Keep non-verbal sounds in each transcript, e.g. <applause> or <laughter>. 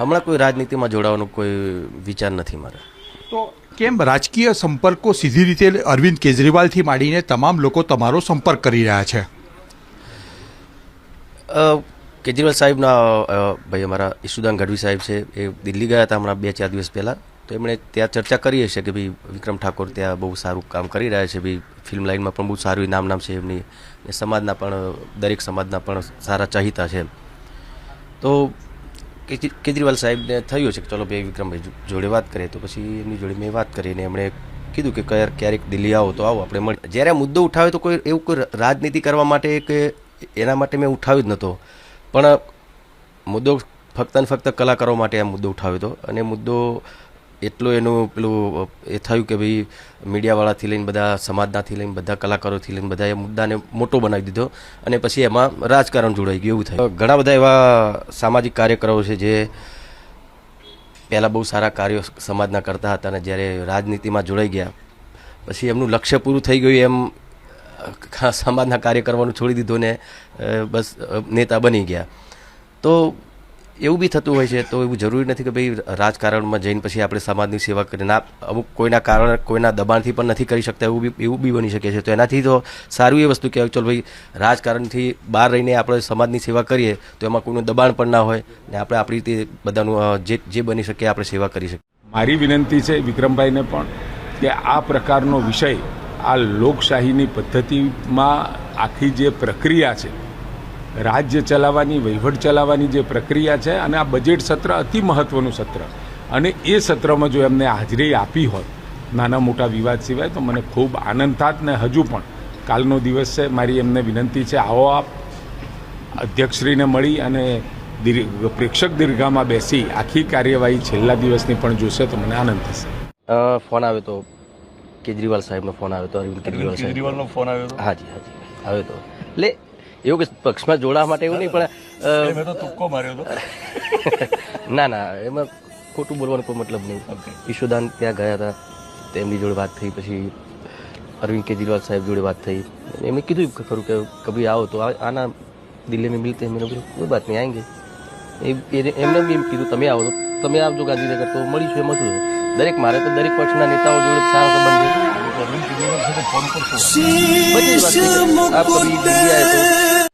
હમણાં કોઈ રાજનીતિમાં જોડાવાનો કોઈ વિચાર નથી મારે. તો કેમ રાજકીય સંપર્કો સીધી રીતે અરવિંદ કેજરીવાલથી માંડીને તમામ લોકો તમારો સંપર્ક કરી રહ્યા છે? કેજરીવાલ સાહેબના ભાઈ અમારા ઈશુદાન ગઢવી સાહેબ છે એ દિલ્હી ગયા હતા હમણાં બે ચાર દિવસ પહેલાં. તો એમણે ત્યાં ચર્ચા કરી હશે કે ભાઈ વિક્રમ ઠાકોર ત્યાં બહુ સારું કામ કરી રહ્યા છે ભાઈ ફિલ્મ લાઇનમાં પણ બહુ સારું નામ નામ છે એમની. સમાજના પણ દરેક સમાજના પણ સારા ચાહિતા છે તો કેજરીવાલ સાહેબને થયું છે કે ચલો ભાઈ વિક્રમભાઈ જોડે વાત કરીએ તો પછી એમની જોડે મેં વાત કરી અને એમણે કીધું કે ક્યારેક ક્યારેક દિલ્હી આવો તો આવો, આપણે મળી જ્યારે મુદ્દો ઉઠાવ્યો તો કોઈ એવું કોઈ રાજનીતિ કરવા માટે કે એના માટે મેં ઉઠાવ્યો જ નહોતો. પણ મુદ્દો ફક્ત ને ફક્ત કલાકારો માટે આ મુદ્દો ઉઠાવ્યો હતો અને મુદ્દો એટલો એનું પેલું એ થયું કે ભાઈ મીડિયાવાળાથી લઈને બધા, સમાજનાથી લઈને બધા કલાકારોથી લઈને બધા એ મુદ્દાને મોટો બનાવી દીધો અને પછી એમાં રાજકારણ જોડાઈ ગયું એવું થયું. ઘણા બધા એવા સામાજિક કાર્યકરો છે જે પહેલાં બહુ સારા કાર્યો સમાજના કરતા હતા અને જ્યારે રાજનીતિમાં જોડાઈ ગયા, પછી એમનું લક્ષ્ય પૂરું થઈ ગયું એમ <laughs> સમાજના કાર્ય કરવાનું છોડી દીધું ને બસ નેતા બની ગયા. તો એવું બી થતું હોય છે, તો એવું જરૂરી નથી કે ભાઈ રાજકારણમાં જઈને પછી આપણે સમાજની સેવા કરીને અમુક કોઈના કારણે કોઈના દબાણથી પણ નથી કરી શકતા, એવું બી એવું બી બની શકે છે. તો એનાથી તો સારું એ વસ્તુ કહેવાય ચલો ભાઈ, રાજકારણથી બહાર રહીને આપણે સમાજની સેવા કરીએ, તો એમાં કોઈનું દબાણ પણ ના હોય, ને આપણે આપણી રીતે બધાનું જે જે બની શકે આપણે સેવા કરી શકીએ. મારી વિનંતી છે વિક્રમભાઈને પણ કે આ પ્રકારનો વિષય આ લોકશાહીની પદ્ધતિમાં આખી જે પ્રક્રિયા છે રાજ્ય ચલાવવાની વહીવટ ચલાવવાની જે પ્રક્રિયા છે અને આ બજેટ સત્ર અતિ મહત્વનું સત્ર. અને એ સત્રમાં જો એમને હાજરી આપી હોત નાના મોટા વિવાદ સિવાય તો મને ખૂબ આનંદ થાત ને હજુ પણ. કાલનો દિવસ છે મારી એમને વિનંતી છે આવો આપ. અધ્યક્ષશ્રીને મળી અને દીર્ઘ પ્રેક્ષક દીર્ઘામાં બેસી આખી કાર્યવાહી છેલ્લા દિવસની પણ જોશે તો મને આનંદ થશે. ફોન આવ્યો તો કેજરીવાલ સાહેબનો ફોન આવ્યો તો અરવિંદ કેજરીવાલ સાહેબ કેજરીવાલનો ફોન આવ્યો હાજી હાજી આવ્યો તો. એટલે એવું કે પક્ષમાં જોડાવા માટે એવું નહીં પણ <laughs> ના ના એમાં ખોટું બોલવાનો કોઈ મતલબ નહીં. ઈશુદાન ત્યાં ગયા હતા તેમની જોડે વાત થઈ પછી અરવિંદ કેજરીવાલ સાહેબ જોડે વાત થઈ. એમણે કીધું ખરું કે કભી આવો તો આના દિલ્હી મેં મિલતે મેં બોલું કોઈ વાત નહીં આવેંગે એમને બી એમ કીધું તમે આવો તો તમે આવજો ગાંધીનગર તો મળીશું એમાં શું દરેક મારે તો દરેક પક્ષના નેતાઓ જોડે સારા સંબંધ છે.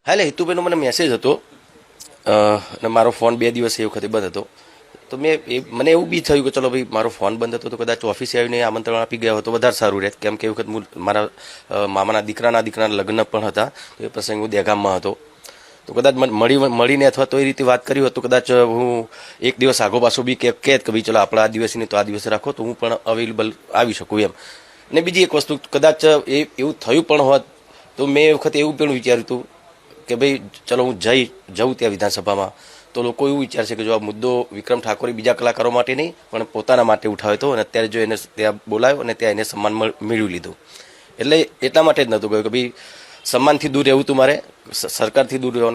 હાલે, હિતુભાઈનો મને મેસેજ હતો. અને મારો ફોન બે દિવસ એ વખતે બંધ હતો. તો મેં એ, મને એવું બી થયું કે ચલો ભાઈ, મારો ફોન બંધ હતો તો કદાચ ઓફિસે આવીને આમંત્રણ આપી ગયા હતો વધારે સારું રહે કેમ કે એ વખત હું મારા મામાના દીકરાના દીકરાના લગ્ન પણ હતા, તો એ પ્રસંગે હું દેગામમાં હતો. તો કદાચ મળી, મળીને અથવા તો એ રીતે વાત કરી હોત તો કદાચ હું એક દિવસ આગો પાછો બી કે કહેત કે ભાઈ, ચલો આપણે આ દિવસની તો આ દિવસે રાખો તો હું પણ અવેલેબલ આવી શકું એમ. અને બીજી એક વસ્તુ, કદાચ એ એવું થયું પણ હોત, તો મેં એ વખતે એવું પણ વિચાર્યું હતું કે ભાઈ, ચલો હું જઈ, જઉં ત્યાં વિધાનસભામાં. તો લોકો એવું વિચારશે કે જો આ મુદ્દો વિક્રમ ઠાકોરે બીજા કલાકારો માટે નહીં, પણ પોતાના માટે ઉઠાવ્યો હતો અને અત્યારે જો એને ત્યાં બોલાવ્યો અને ત્યાં એને સન્માન મેળવી લીધું. એટલે એટલા માટે જ નહોતું કહ્યું કે ભાઈ, સન્માનથી દૂર રહેવું તું મારે સરકારથી દૂર રહેવાનું